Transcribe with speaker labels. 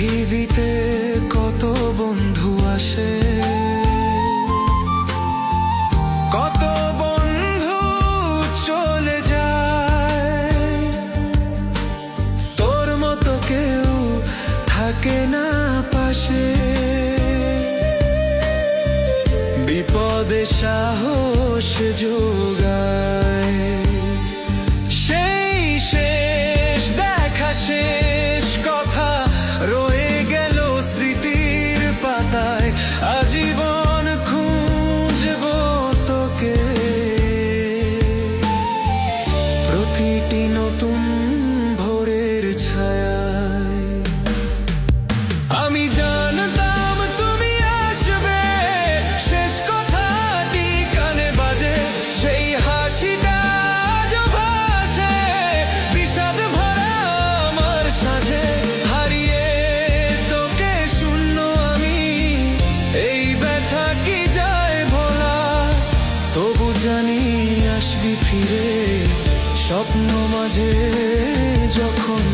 Speaker 1: পৃথিবীতে কত বন্ধু আসে? কত বন্ধু চলে যায়? তোর মতো কেউ থাকে না পাশে। বিপদে সাহস যোগায় প্রতিটি নতুন ভোরের ছায়ায়। আমি জানতাম তুমি আসবে, শেষ কথাটি কানে বাজে, সেই হাসিটা ভাসে, বিষাদ ভরা আমার সাজে। হারিয়ে তোকে শূন্য আমি, এই ব্যথা কি যায় ভোলা? তবু জানি আসবি ফিরে। স্বপ্ন মাঝে যখন